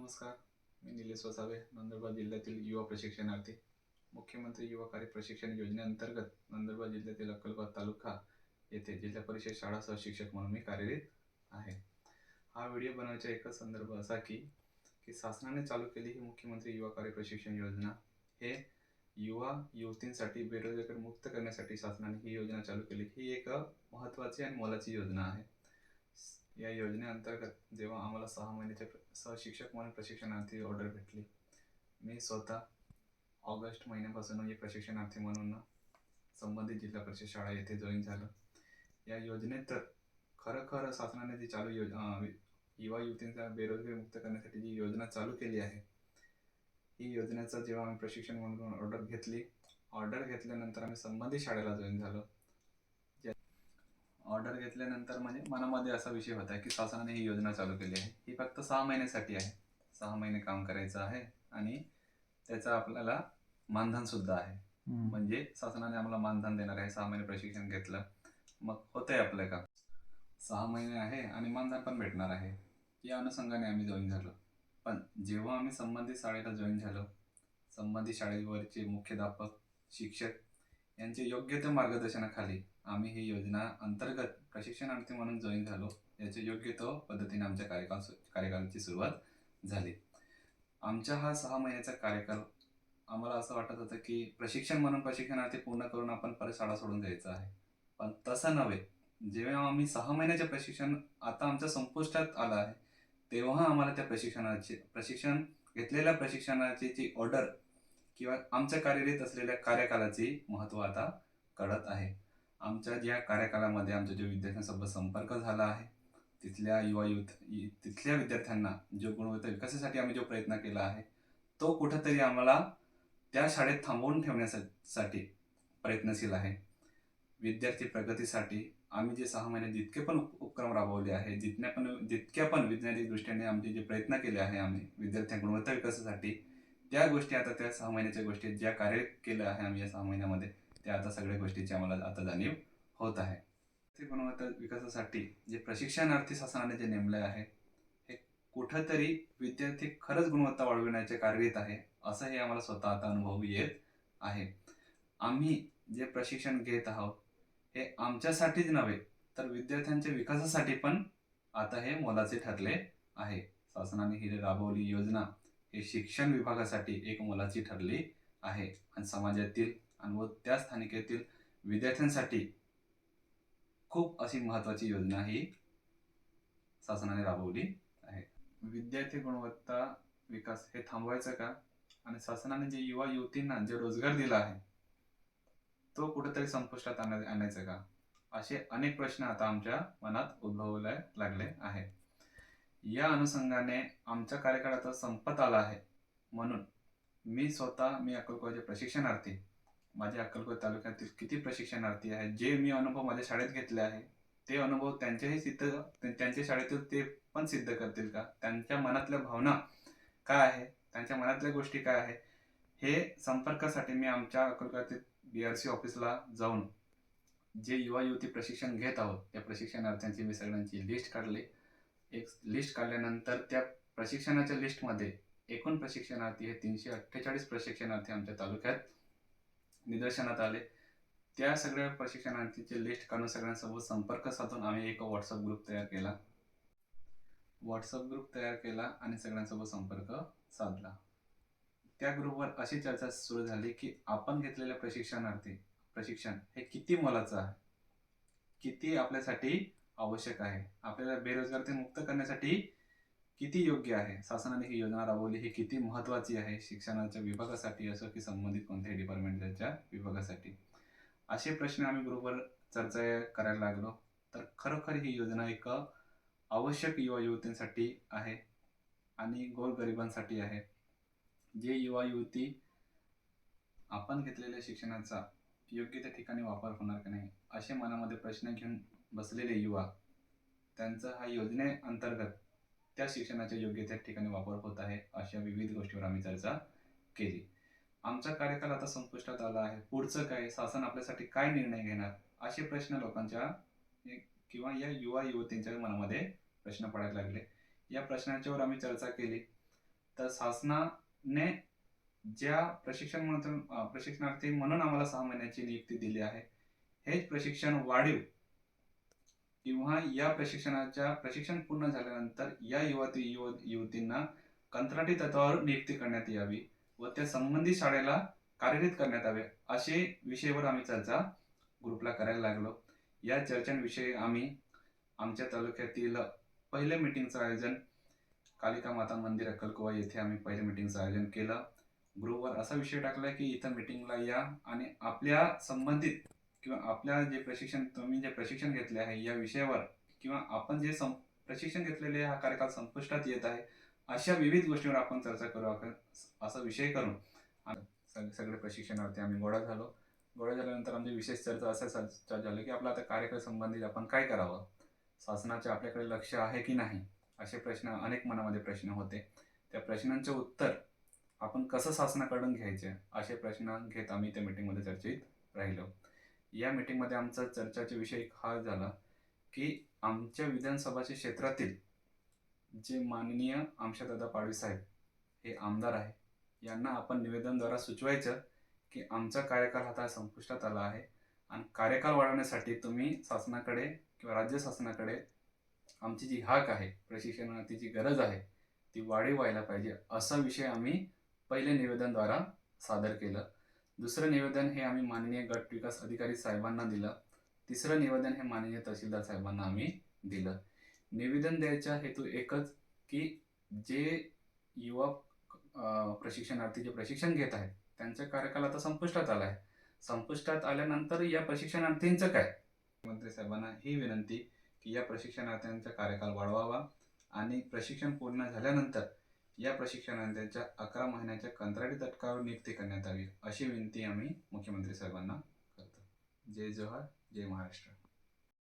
नमस्कार मी निलेश वसावे नंदुरबार जिल्ह्यातील युवा प्रशिक्षणार्थी. मुख्यमंत्री युवा कार्य प्रशिक्षण योजनेअंतर्गत नंदुरबार जिल्ह्यातील अक्कलकोट तालुका येथे जिल्हा परिषद शाळा सहशिक्षक म्हणून मी कार्यरत आहे. हा व्हिडिओ बनवायचा एकच संदर्भ असा की की शासनाने चालू केली ही मुख्यमंत्री युवा कार्य प्रशिक्षण योजना. हे युवा युवतींसाठी बेरोजगार मुक्त करण्यासाठी शासनाने ही योजना चालू केली. ही एक महत्त्वाची आणि मोलाची योजना आहे. या योजनेअंतर्गत जेव्हा आम्हाला सहा महिन्याचे सहशिक्षक म्हणून प्रशिक्षणार्थी ऑर्डर भेटली. मी स्वतः ऑगस्ट महिन्यापासून हे प्रशिक्षणार्थी म्हणून संबंधित जिल्हा परिषद शाळा येथे जॉईन झालं. या योजनेत तर खरं शासनाने जी चालू योज युवा युवतींचा बेरोजगारी मुक्त करण्यासाठी जी योजना चालू केली आहे ही योजनेचं जेव्हा आम्ही प्रशिक्षण म्हणून ऑर्डर घेतली ऑर्डर घेतल्यानंतर आम्ही संबंधित शाळेला जॉईन झालो. ऑर्डर घेतल्यानंतर म्हणजे मनामध्ये असा विषय होता की शासनाने ही योजना चालू केली आहे. ही फक्त सहा महिन्यासाठी आहे. सहा महिने काम करायचं आहे आणि त्याचं आपल्याला मानधन सुद्धा आहे. म्हणजे शासनाने आम्हाला मानधन देणार आहे. सहा महिने प्रशिक्षण घेतलं. मग होतंय आपलं का सहा महिने आहे आणि मानधन पण भेटणार आहे. या अनुषंगाने आम्ही जॉईन झालो. पण जेव्हा आम्ही संबंधित शाळेला जॉईन झालो संबंधित शाळेवरचे मुख्याध्यापक शिक्षक यांचे योग्य त्या मार्गदर्शनाखाली आम्ही ही योजना अंतर्गत प्रशिक्षणार्थी म्हणून जॉईन झालो. याचे योग्य तो पद्धतीने आमच्या कार्यकाल कार्यकालाची सुरुवात झाली. आमचा हा सहा महिन्याचा कार्यकाल आम्हाला असं वाटत होतं की प्रशिक्षण म्हणून प्रशिक्षणार्थी पूर्ण करून आपण परत शाळा सोडून जायचं आहे. पण तसं नव्हे. जेव्हा आम्ही सहा महिन्याचे प्रशिक्षण आता आमच्या संपुष्टात आलं आहे तेव्हा आम्हाला त्या प्रशिक्षणाचे प्रशिक्षण घेतलेल्या प्रशिक्षणाची जी ऑर्डर किंवा आमच्या कार्यरत असलेल्या कार्यकालाचे महत्त्व आता कळत आहे. आमच्या ज्या कार्यकालामध्ये आमच्या जो विद्यार्थ्यांसोबत संपर्क झाला आहे तिथल्या युवा युथ तिथल्या विद्यार्थ्यांना जो गुणवत्ता विकासासाठी आम्ही जो प्रयत्न केला आहे तो कुठंतरी आम्हाला त्या शाळेत थांबवून ठेवण्यासाठी प्रयत्नशील आहे. विद्यार्थी प्रगतीसाठी आम्ही जे सहा महिने जितके पण उपक्रम राबवले आहे जितक्या पण जितक्या पण विज्ञानिक दृष्टीने आमचे जे प्रयत्न केले आहे आम्ही विद्यार्थ्या गुणवत्ता विकासासाठी त्या गोष्टी आता त्या सहा महिन्याच्या गोष्टी ज्या कार्य केलं आहे आम्ही या सहा महिन्यामध्ये त्या आता सगळ्या गोष्टीची आम्हाला आता जाणीव होत आहे. ते गुणवत्ता विकासासाठी जे प्रशिक्षणार्थी शासनाने जे नेमले आहे हे कुठंतरी विद्यार्थी खरंच गुणवत्ता वाढविण्याचे कार्यरत आहे असं हे आम्हाला स्वतः आता अनुभव येत आहे. आम्ही जे प्रशिक्षण घेत आहोत हे आमच्यासाठीच नव्हे तर विद्यार्थ्यांच्या विकासासाठी पण आता हे मोलाचे ठरले आहे. शासनाने ही राबवली योजना हे शिक्षण विभागासाठी एक मोलाची ठरली आहे. आणि समाजातील आणि व त्या स्थानिकेतील विद्यार्थ्यांसाठी खूप अशी महत्त्वाची योजना ही शासनाने राबवली आहे. विद्यार्थी गुणवत्ता विकास हे थांबवायचं का? आणि शासनाने जे युवा युवतींना जे रोजगार दिला आहे तो कुठेतरी संपुष्टात आणायचा का? असे अनेक प्रश्न आता आमच्या मनात उद्भवायला लागले आहेत. या अनुषंगाने आमच्या कार्यकाळ आता संपत आला आहे. म्हणून मी स्वतः मी अक्कलकोटचे प्रशिक्षणार्थी. माझ्या अक्कलकोट तालुक्यातील किती प्रशिक्षणार्थी आहेत जे मी अनुभव माझ्या शाळेत घेतले आहे ते अनुभव त्यांच्याही सिद्ध त्यांच्या शाळेतील ते पण सिद्ध करतील का? त्यांच्या मनातल्या भावना काय आहे? त्यांच्या मनातल्या गोष्टी काय आहे? हे संपर्कासाठी मी आमच्या अक्कलकोटातील बी आर सी ऑफिसला जाऊन जे युवा युवती प्रशिक्षण घेत आहोत त्या प्रशिक्षणार्थ्यांची मी सगळ्यांची लिस्ट काढली. एक लिस्ट काढल्यानंतर त्या प्रशिक्षणाच्या लिस्टमध्ये एकूण प्रशिक्षणार्थी हे तीनशे अठ्ठेचाळीस प्रशिक्षणार्थी आमच्या तालुक्यात निदर्शनात आले. त्या सगळ्या प्रशिक्षणार्थीचे लिस्ट काढून सगळ्यांसोबत संपर्क साधून आम्ही एक व्हॉट्सअप ग्रुप तयार केला. व्हॉट्सअप ग्रुप तयार केला आणि सगळ्यांसोबत संपर्क साधला. त्या ग्रुपवर अशी चर्चा सुरू झाली की आपण घेतलेल्या प्रशिक्षणार्थी प्रशिक्षण हे किती मोलाचं आहे? किती आपल्यासाठी आवश्यक आहे. आपल्याला बेरोजगार ते मुक्त करण्यासाठी किती योग्य आहे? शासनाने ही योजना राबवली ही किती महत्त्वाची आहे? शिक्षणाच्या विभागासाठी असो की संबंधित कोणत्याही डिपार्टमेंटच्या विभागासाठी? असे प्रश्न आम्ही ग्रुपवर चर्चा करायला लागलो. तर खरोखर ही योजना एक आवश्यक युवा युवतींसाठी आहे आणि गोरगरिबांसाठी आहे. जे युवा युवती आपण घेतलेल्या शिक्षणाचा योग्य त्या ठिकाणी वापर होणार का नाही असे मनामध्ये प्रश्न घेऊन बसलेले युवा त्यांचा हा योजनेअंतर्गत त्या शिक्षणाच्या योग्य त्या ठिकाणी वापर होत आहे अशा विविध गोष्टीवर आम्ही चर्चा केली. आमचा कार्यकाल आता संपुष्टात आला आहे. पुढचं काय? शासन आपल्यासाठी काय निर्णय घेणार? असे प्रश्न लोकांच्या किंवा या युवा युवतींच्या मनामध्ये प्रश्न पडायला लागले. या प्रश्नांच्यावर आम्ही चर्चा केली. तर शासनाने ज्या प्रशिक्षण म्हणून प्रशिक्षणार्थी म्हणून आम्हाला सहा महिन्याची नियुक्ती दिली आहे हेच प्रशिक्षण वाढीव किंवा या प्रशिक्षणाच्या प्रशिक्षण पूर्ण झाल्यानंतर या युवती युव युवतींना कंत्राटी तत्वावर नियुक्ती करण्यात यावी व त्या संबंधित शाळेला कार्यरत करण्यात यावे असे विषयावर आम्ही चर्चा ग्रुपला करायला लागलो. या चर्चांविषयी आम्ही आमच्या तालुक्यातील पहिल्या मिटिंगचं आयोजन कालिका माता मंदिर अक्कलकोवा येथे आम्ही पहिल्या मिटिंगचं आयोजन केलं. ग्रुपवर असा विषय टाकला की इथं मिटिंगला या आणि आपल्या संबंधित किंवा आपल्या जे प्रशिक्षण तुम्ही जे प्रशिक्षण घेतले आहे या विषयावर किंवा आपण जे सं प्रशिक्षण घेतलेले हा कार्यकाल संपुष्टात येत आहे अशा विविध गोष्टींवर आपण चर्चा करू आपण असा विषय करून सगळे प्रशिक्षणावरती आम्ही गोळा झालो. गोळा झाल्यानंतर आमची विशेष चर्चा असं चर्चा झाली की आपला आता कार्यक्रम संबंधित आपण काय करावं? शासनाचे आपल्याकडे लक्ष आहे की नाही? असे प्रश्न अनेक मनामध्ये प्रश्न होते. त्या प्रश्नांचे उत्तर आपण कसं शासनाकडून घ्यायचे? असे प्रश्न घेत आम्ही त्या मीटिंगमध्ये चर्चेत राहिलो. या मीटिंगमध्ये आमचा चर्चाचा विषय हा झाला की आमच्या विधानसभाच्या क्षेत्रातील जे माननीय आमशादादा पाडवी साहेब हे आमदार आहे यांना आपण निवेदनद्वारा सुचवायचं की आमचा कार्यकाळ आता संपुष्टात आला आहे आणि कार्यकाळ वाढवण्यासाठी तुम्ही शासनाकडे किंवा राज्य शासनाकडे आमची जी हाक आहे प्रशिक्षणार्थीची गरज आहे ती वाढीव व्हायला पाहिजे असा विषय आम्ही पहिले निवेदनद्वारा सादर केलं. दुसरं निवेदन हे आम्ही माननीय गट विकास अधिकारी साहेबांना दिलं. तिसरं निवेदन हे माननीय तहसीलदार साहेबांना आम्ही दिलं. निवेदन द्यायचा हेतू एकच की जे युवा प्रशिक्षणार्थी जे प्रशिक्षण घेत आहेत त्यांचा कार्यकाल आता संपुष्टात आला आहे. संपुष्टात आल्यानंतर या प्रशिक्षणार्थींचं काय? मंत्री साहेबांना ही विनंती की या प्रशिक्षणार्थ्यांचा कार्यकाल वाढवावा आणि प्रशिक्षण पूर्ण झाल्यानंतर या प्रशिक्षणार्थ्यांच्या अकरा महिन्याच्या कंत्राटी तटकावर नियुक्ती करण्यात यावी अशी विनंती आम्ही मुख्यमंत्री साहेबांना करतो. जय जोहार जय महाराष्ट्र.